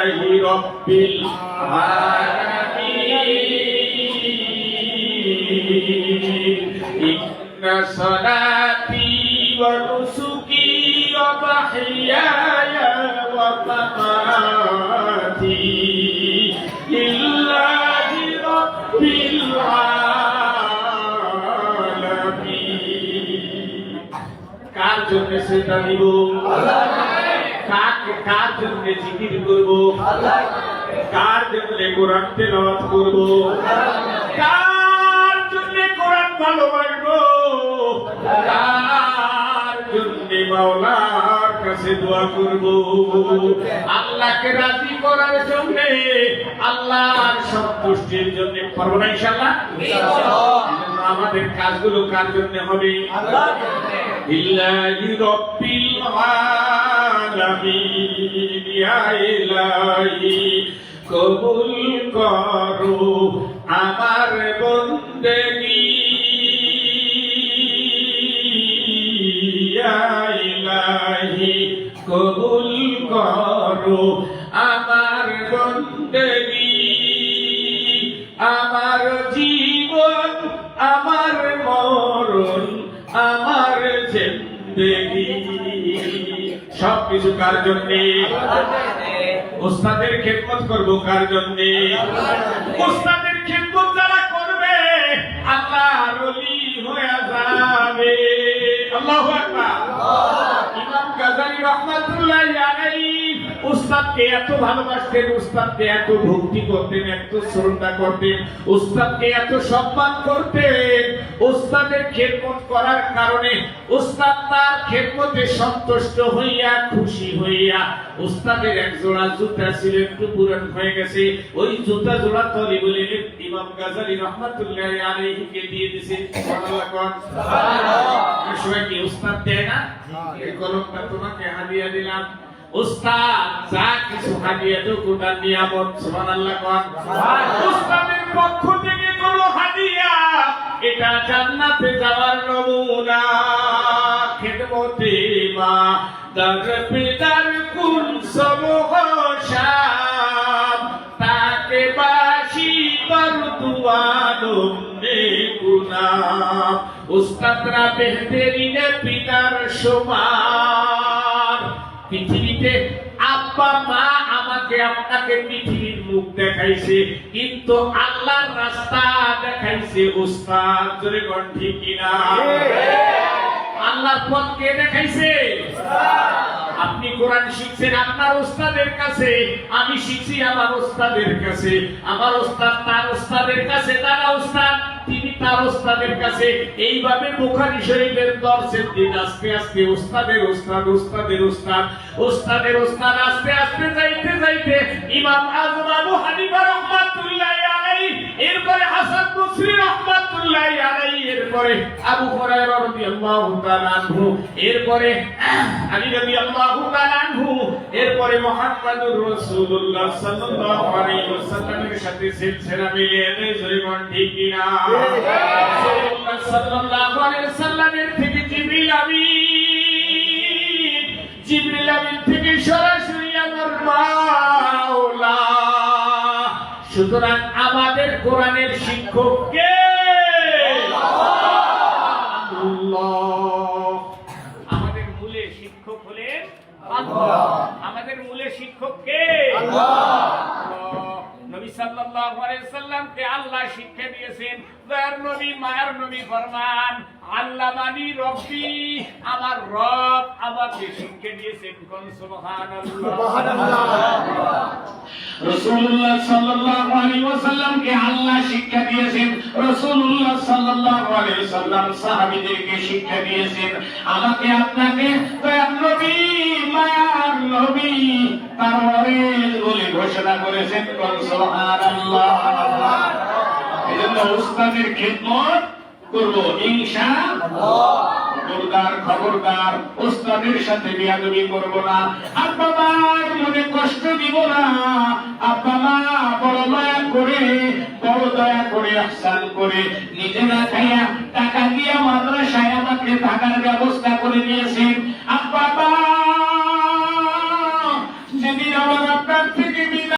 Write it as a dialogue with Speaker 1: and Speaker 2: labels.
Speaker 1: رب العالمين إن صلاتي ونسكي ومحياي ومماتي لله رب العالمين কার জন্য সেটা নিব কার জন্য জিকির করব? কার জন্য কোরআন তেলাওয়াত করব? কার জন্য কোরআন ভালোবাসবো কার জন্য মাওলার কাছে দোয়া করব? আল্লাহকে রাজি করার জন্য আল্লাহর সন্তুষ্টির জন্য না ইনশাআল্লাহ? আমাদের কাজগুলো কার জন্য হবে? আল্লাহ ইল্লাহি রব্বিল আলামিন। ইলাহি, কবুল করো আমার বন্দেগি। ইলাহি, কবুল করো আমার বন্দেগি। আমার জীবন, আমার মরণ, আমার সব কিছু কার জন্য? ওস্তাদের খেদমত করব কার জন্য? ওস্তাদের খেদমত যারা করবে আল্লাহ রলি হয়ে যাবে। আল্লাহু আকবার। ইমাম গাজালি রহমাতুল্লাহি উস্তাদকে এত ভালোবাসতেন উস্তাদকে এত ভক্তি করতেন এত শ্রদ্ধা করতেন উস্তাদকে এত সম্মান করতেন। উস্তাদের খেদমত করার কারণে উস্তাদ তার খেদমতে সন্তুষ্ট হইয়া খুশি হইয়া উস্তাদের এক জোড়া জুতা ছিল একটু পুরান হয়ে গেছে। ওই জুতা জোড়া তলি বলে ইমাম গাজালি রহমাতুল্লাহি আলাইহিকে দিয়ে সুবহানাল্লাহ সবাই কি উস্তাদ দেয় না। এই কলমটা তোমাকে হাদিয়া দিলাম। উস্তাদ যা কিছু হাদিয়া তো গোটা নিয়ামত সুবহানাল্লাহ কোন। উস্তাদের পক্ষ থেকে কোনো হাদিয়া এটা জান্নাতে যাওয়ার নমুনা। খেদমতে মা দর পিতার কুল সমূহ শাম তাকে বাসি উস্তাদরা বেহতেরিনে পিতার সমান মা আমাকে আপনাকে পৃথিবীর মুখ দেখাইছে কিন্তু আল্লাহর রাস্তা দেখাইছে উস্তাদ জোরে কোন ঠিক কিনা? আল্লাহর পথ কে দেখাইছে আপনি কোরআন শিখছেন আপনার ওস্তাদের কাছে, আমি শিখছি আমার ওস্তাদের কাছে। আমার ওস্তাদ তার ওস্তাদের কাছে, তারা ওস্তাদ, তিনি তার ওস্তাদের কাছে। এইভাবে বুখারী শরীফের দর্শের দিন, আস্তে আস্তে ওস্তাদের ওস্তাদ ওস্তাদের ওস্তাদ ওস্তাদের ওস্তাদ, আস্তে আস্তে যাইতে যাইতে ইমাম আজম হানিফা রহমাতুল্লাহি এরপরে আবু হুরায়রা রাদিয়াল্লাহু তাআলা আনহু, এরপরে আলী রাদিয়াল্লাহু তাআলা আনহু, এরপরে রাসূলুল্লাহ সাল্লাল্লাহু আলাইহি ওয়াসাল্লামের সাথে সিলসিলা ঠিক কিনা? রাসূলুল্লাহ সাল্লাল্লাহু আলাইহি ওয়াসাল্লামের থেকে জিবরিল জিবরিল থেকে সরাসরি আমার মাওলা। সুতরাং আমাদের কোরআনের শিক্ষক কে? মূলে শিক্ষক হলেন আমাদের মূলে শিক্ষক কে? নবী সাল্লাল্লাহু আলাইহি সাল্লামকে আল্লাহ শিক্ষা দিয়েছেন। দয়ার নবী মায়ার নবী ফরমান আল্লামানি রব্বি আমার রব আমাকে শিক্ষা দিয়েছেন। কোন সুবহানাল্লাহ। রাসূলুল্লাহ সাল্লাল্লাহু আলাইহি আল্লাহ শিক্ষা দিয়েছেন। রাসূলুল্লাহ সাল্লাল্লাহু আলাইহি ওয়াসাল্লাম সাহাবীদেরকে শিক্ষা দিয়েছেন। আমাকে আপনাকে নবী, মায়ার নবী বলে ঘোষণা করেছেন। কোন সুবহানাল্লাহ। এজন্য উস্তাদের খবরদার খবরদার ওস্তাদের সাথে বিয়াদবি করব না। আব্বা মা মনে কষ্ট দিব না। আব্বা মা বড় দয়া করে, বড় দয়া করে আসান করে, নিজেরা খাইয়া টাকা